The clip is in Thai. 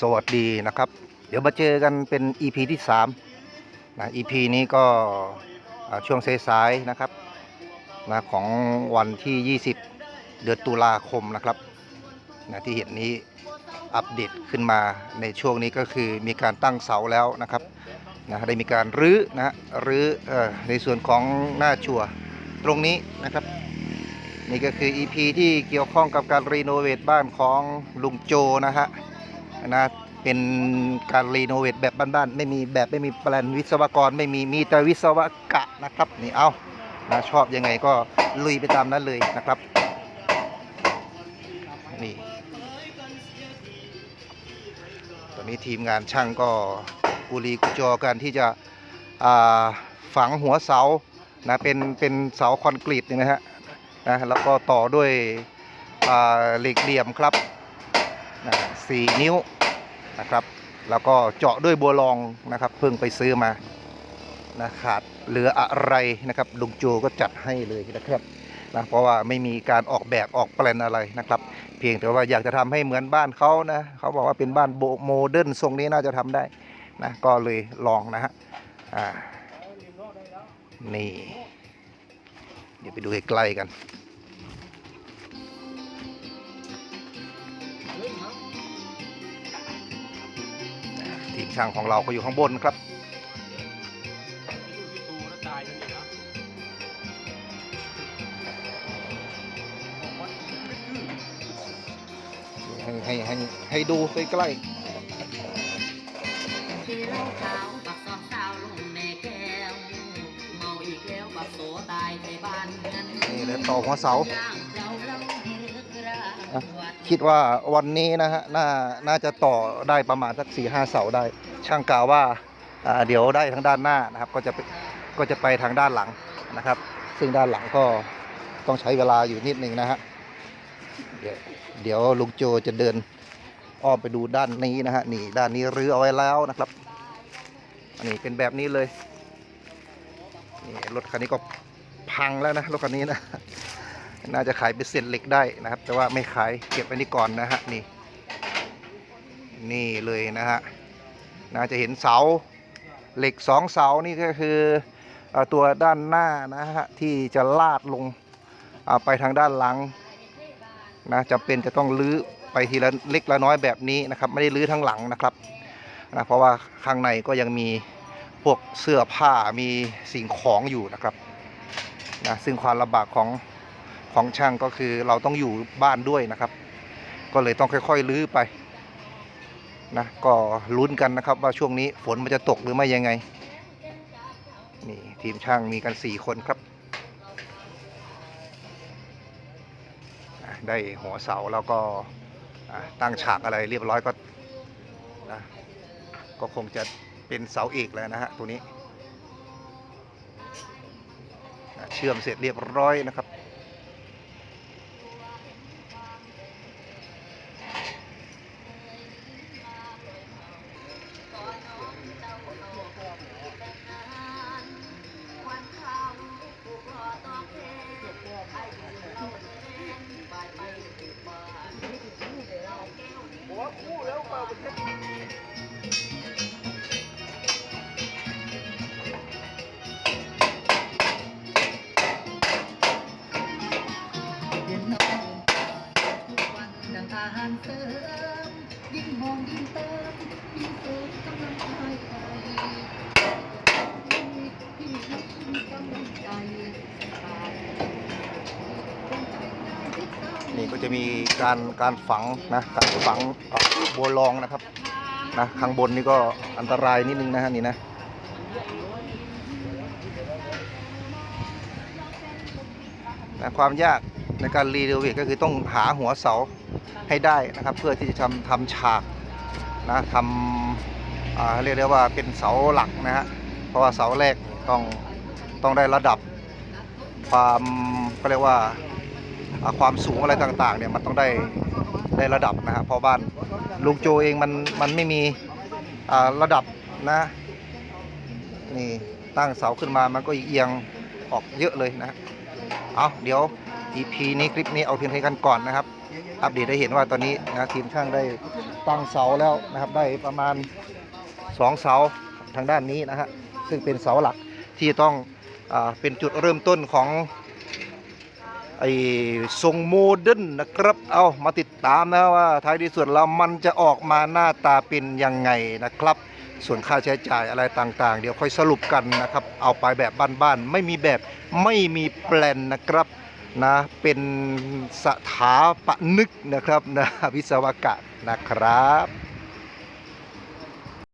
สวัสดีนะครับ เดี๋ยวมาเจอกันเป็น EP ที่3นะ EP นี้ก็ช่วงสายๆนะครับนะของวันที่ 20 เดือนตุลาคมนะครับนะที่เห็นนี้อัปเดตขึ้นมาในช่วงนี้ก็คือมีการตั้งเสาแล้วนะครับนะได้มีการรื้อนะรื้ออในส่วนของหน้าชัวตรงนี้นะครับ นี่ก็คือ EP ที่เกี่ยวข้องกับการรีโนเวทบ้านของลุงโจนะฮะ นะเป็นการรีโนเวทแบบบ้านๆไม่มีแบบไม่มีแปลนวิศวกรไม่มีมีแต่วิศวกะนะครับนี่เอานะชอบยังไงก็ลุยไปตามนั้นเลยนะครับนี่ตอนนี้ทีมงานช่างก็กุลีกุจอกันที่จะฝังหัวเสานะเป็นเป็นเสาคอนกรีตนี่นะฮะนะแล้วก็ต่อด้วยเหล็กเหลี่ยมครับ สี่นิ้วนะครับ แล้วก็เจาะด้วยบัวลองนะครับ เพิ่งไปซื้อมานะขาดเหลืออะไรนะครับลุงโจก็จัดให้เลยนะครับนะเพราะว่าไม่มีการออกแบบออกแปลนอะไรนะครับ เพียงแต่ว่าอยากจะทำให้เหมือนบ้านเขานะเขาบอกว่าเป็นบ้านโบโมเดิร์นทรงนี้น่าจะทำได้นะก็เลยลองนะฮะอ่านี่ เดี๋ยวไปดูใกล้ๆกัน ช่างของเราก็อยู่ข้างบนครับให้ให้ให้ให้ดูใกล้ที่เหล้าขาวปักซอกสาวลงในแก้วเมาอีกแล้วปักโสตายในบ้านเงินๆนี่เลยต่อหัวเสา ย่างเราเล่าเฮือกระอะวัด คิดว่าวันนี้นะฮะน่าน่าจะต่อได้ประมาณสัก4ีหเสาได้ ช่างกล่าวว่าเดี๋ยวได้ทางด้านหน้านะครับ ก็จะไปก็จะไปทางด้านหลังนะครับ ซึ่งด้านหลังก็ต้องใช้เวลาอยู่นิดนึงนะฮะเดี๋ยวเดี๋ยวลุงโจจะเดินอ้อมไปดูด้านนี้นะฮะนี่ด้านนี้รื้อเอาไว้แล้วนะครับอันนี้เป็นแบบนี้เลยนี่รถคันนี้ก็พังแล้วนะรถคันนี้นะ น่าจะขายเป็นเศษเหล็กได้นะครับ แต่ว่าไม่ขายเก็บไว้นี่ก่อนนะฮะนี่ นี่เลยนะฮะน่าจะเห็นเสาเหล็กสองเสานี่ก็คืออตัวด้านหน้านะฮะที่จะลาดลงไปทางด้านหลังนะจำเป็นจะต้องลื้อไปทีละเล็กละน้อยแบบนี้นะครับ ไม่ได้ลื้อทั้งหลังนะครับนะเพราะว่าข้างในก็ยังมีพวกเสื้อผ้ามีสิ่งของอยู่นะครับนะซึ่งความลำบากของ ของช่างก็คือเราต้องอยู่บ้านด้วยนะครับ ก็เลยต้องค่อยๆ ลื้อไปนะก็ลุ้นกันนะครับว่าช่วงนี้ฝนมันจะตกหรือไม่ยังไง นี่ทีมช่างมีกัน 4 คนครับ ได้หัวเสาแล้วก็ตั้งฉากอะไรเรียบร้อยก็นะก็คงจะเป็นเสาเอกแล้วนะฮะตัวนี้ เชื่อมเสร็จเรียบร้อยนะครับ ยิ่งมองยิ่งเติมยิ่งเติมกำลังใจยิ่งมีกำลังใจนี่ก็จะมีการการฝังนะการฝังบัวลองนะครับนะข้างบนนี่ก็อันตรายนิดนึงนะฮะนี่นะนะความยากในการรีโนเวทก็คือต้องหาหัวเสา ให้ได้นะครับ เพื่อที่จะทำทำฉากนะทำเรียกได้ว่าเป็นเสาหลักนะฮะเพราะว่าเสาแรกต้องต้องได้ระดับความก็เรียกว่าความสูงอะไรต่างๆเนี่ยมันต้องได้ได้ระดับนะฮะเพราะบ้านลุงโจเองมันมันไม่มีระดับนะนี่ตั้งเสาขึ้นมามันก็เอียงออกเยอะเลยนะเอาเดี๋ยว EP นี้คลิปนี้เอาเพียงเท่านี้กันก่อนนะครับ อัปเดตได้เห็นว่าตอนนี้นะทีมช่างได้ตั้งเสาแล้วนะครับ ได้ประมาณ 2 เสาทางด้านนี้นะฮะซึ่งเป็นเสาหลักที่ต้องอเป็นจุดเริ่มต้นของไอ้ทรงโมเดิร์นนะครับ เอามาติดตามนะว่าท้ายที่สุดแล้วมันจะออกมาหน้าตาเป็นยังไงนะครับ ส่วนค่าใช้จ่ายอะไรต่างๆ เดี๋ยวค่อยสรุปกันนะครับ เอาไปแบบบ้านๆ ไม่มีแบบไม่มีแปลนนะครับ นะเป็นสถาปนึกนะครับนะวิศวกะนะครับ